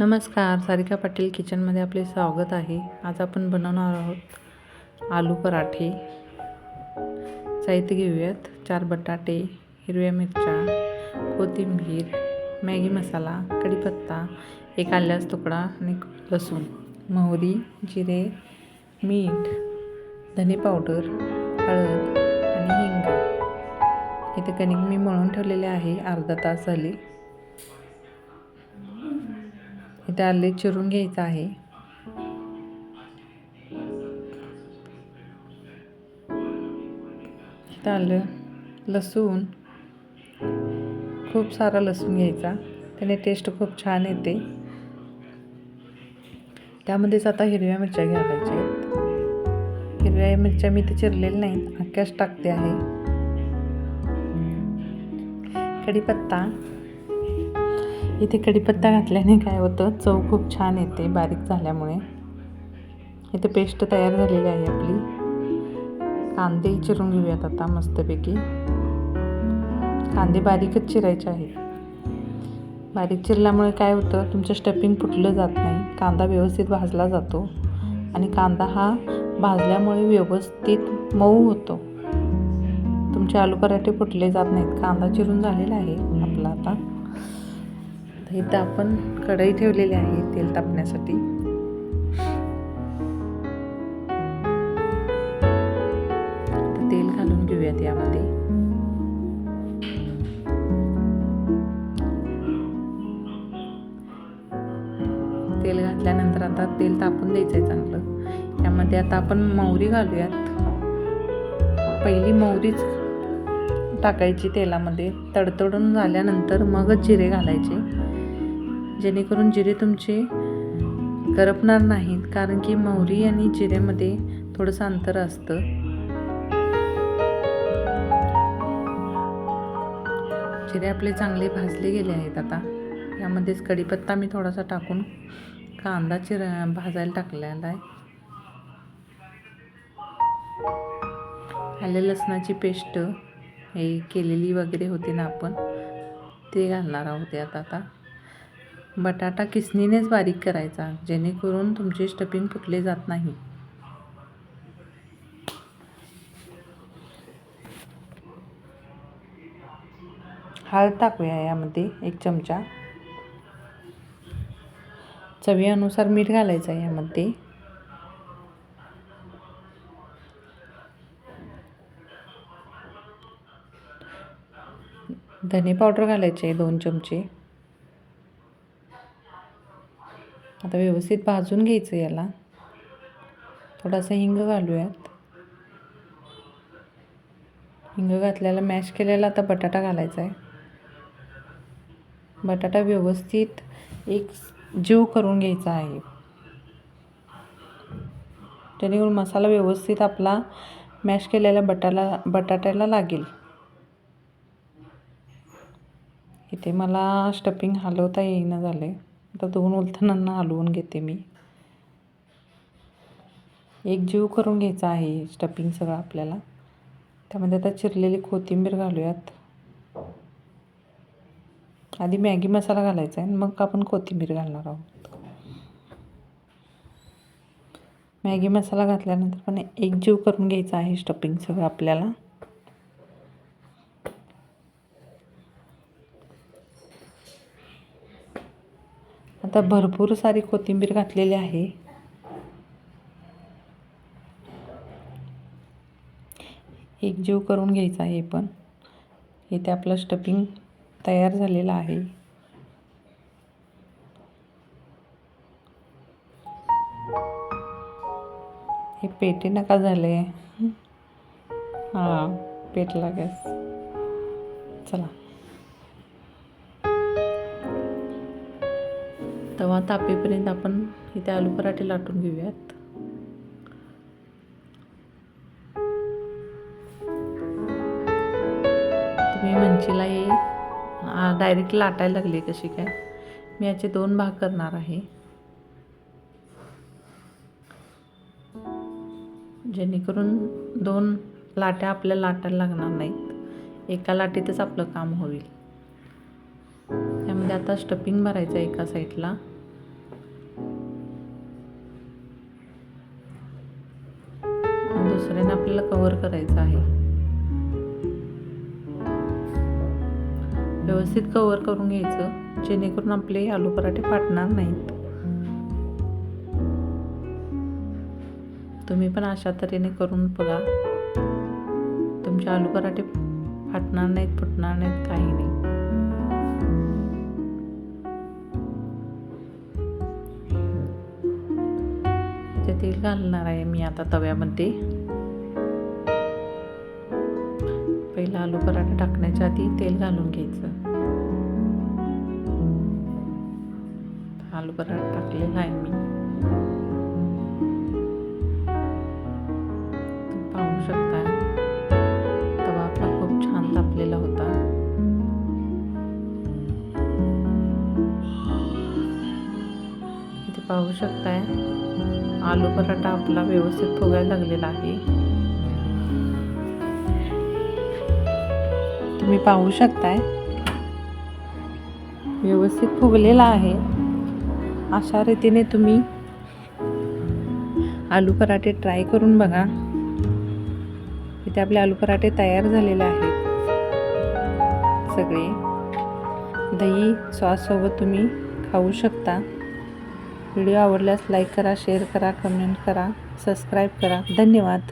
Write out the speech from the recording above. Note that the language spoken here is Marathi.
नमस्कार सारिका पाटील किचनमध्ये आपले स्वागत आहे. आज आपण बनवणार आहोत आलू पराठे. साहित्य घेऊयात. चार बटाटे हिरव्या मिरच्या कोथिंबीर मॅगी मसाला कढीपत्ता एक आल्यास तुकडा आणि लसूण मोहरी जिरे मीठ धने पावडर हळद आणि हिंग. इथे कणिक मी मळून ठेवलेले आहे अर्धा तास झाली. इथे आले चिरून घ्यायचं आहे. इथं आलं लसूण. खूप सारा लसूण घ्यायचा. त्याने टेस्ट खूप छान येते. त्यामध्येच आता हिरव्या मिरच्या घालायच्या आहेत. हिरव्या मिरच्या मी ते चिरलेल्या नाहीत अख्याच टाकते आहे. कढीपत्ता. इथे कढीपत्ता घातल्याने काय होतं? चव खूप छान येते बारीक झाल्यामुळे. इथे पेस्ट तयार झालेली आहे आपली. कांदे चिरून घेऊयात आता मस्तपैकी. कांदे बारीकच चिरायचे आहेत. बारीक चिरल्यामुळे काय होतं? तुमचं स्टफिंग फुटलं जात नाही. कांदा व्यवस्थित भाजला जातो. आणि कांदा हा भाजल्यामुळे व्यवस्थित मऊ होतो. तुमचे आलू पराठे फुटले जात नाहीत. कांदा चिरून झालेला आहे आपला आता. इथं आपण कढई ठेवलेली आहे तेल तापण्यासाठी. तेल घालून घेऊयात यामध्ये. तेल घातल्यानंतर आता तेल तापून द्यायचं आहे चांगलं. यामध्ये आता आपण मोहरी घालूयात. पहिली मोहरीच टाकायची तेलामध्ये. तडतडून झाल्यानंतर मगच जिरे घालायचे. जेणेकरून जिरे तुमचे करपणार नाहीत कारण की मोहरी आणि जिऱ्यामध्ये थोडंसं अंतर असतं. जिरे आपले चांगले भाजले गेले आहेत आता. यामध्येच कढीपत्ता मी थोडासा टाकून कांदा चिर भाजायला टाकलेला आहे. आले लसणाची पेस्ट हे केलेली वगैरे होती ना आपण ते घालणार आहोत आता आता. बटाटा किसनीनेच बारीक करायचा जेणेकरून तुमचे स्टफिंग फुटले जात नाही. हळद टाकूया यामध्ये एक चमचा. चवीनुसार मीठ घालायचं आहे यामध्ये. धने पावडर घालायचे आहे दोन चमचे. आता व्यवस्थित भाजून घ्यायचं याला. थोडासा हिंग घालूयात. हिंग घातलेला मॅश केलेला आता बटाटा घालायचा आहे बटाटा व्यवस्थित एक जीव करून घ्यायचा आहे. जेणेकरून मसाला व्यवस्थित आपला मॅश केलेल्या बटाला बटाट्याला लागेल. इथे मला स्टपिंग हलवता येईना झालं आहे आता दोन उलथणांना हलवून घेते मी. एक जीव करून घ्यायचा आहे स्टफिंग सगळं आपल्याला. त्यामध्ये आता चिरलेली कोथिंबीर घालूयात. आधी मॅगी मसाला घालायचा आहे मग आपण कोथिंबीर घालणार आहोत. मॅगी मसाला घातल्यानंतर पण एक जीव करून घ्यायचा आहे स्टफिंग सगळं आपल्याला. आता भरपूर सारी कोथिंबीर घातलेली आहे. एक जीव करून घ्यायचा आहे पण. इथे आपलं स्टफिंग तयार झालेलं आहे. हे पेटे नका झाले. हां पेटला गॅस. चला. तवा तापेपर्यंत आपण इथे आलू पराठे लाटून घेऊयात. तुम्ही म्हणशीला हे डायरेक्ट लाटायला लागले कशी काय? मी याचे दोन भाग करणार आहे. जेणेकरून दोन लाट्या आपल्या लाटायला लागणार नाहीत. एका लाटीतच आपलं काम होईल. त्यामध्ये आता स्टपिंग भरायचं आहे एका साईडला. दुसऱ्याने आपल्याला कवर करायचं आहे. व्यवस्थित कवर करून घ्यायचं जेणेकरून आपले आलू पराठे फाटणार नाहीत. तुम्ही पण अशा तऱ्हेने करून बघा. तुमचे आलू पराठे फाटणार नाहीत फुटणार नाहीत काही नाही. तेल घालणार आहे मी आता तव्यामध्ये. पहिला आलू पराठा टाकण्याच्या आधी तेल घालून घ्यायचं. आलू पराठा टाकलेला आहे मी. पाहू शकता तवा आपला खूप छान तापलेला होता. इथे पाहू शकताय आलू पराठा आपला व्यवस्थित फुगायला लागलेला आहे. तुम्ही पाहू शकताय. व्यवस्थित फुगलेला आहे. अशा रीतीने तुम्ही आलू पराठे ट्राय करून बघा. इथे आपले आलू पराठे तयार झालेले आहेत. सगळे दही सॉससोबत तुम्ही खाऊ शकता. व्हिडिओ आवडल्यास लाईक करा शेअर करा कमेंट करा सबस्क्राईब करा. धन्यवाद.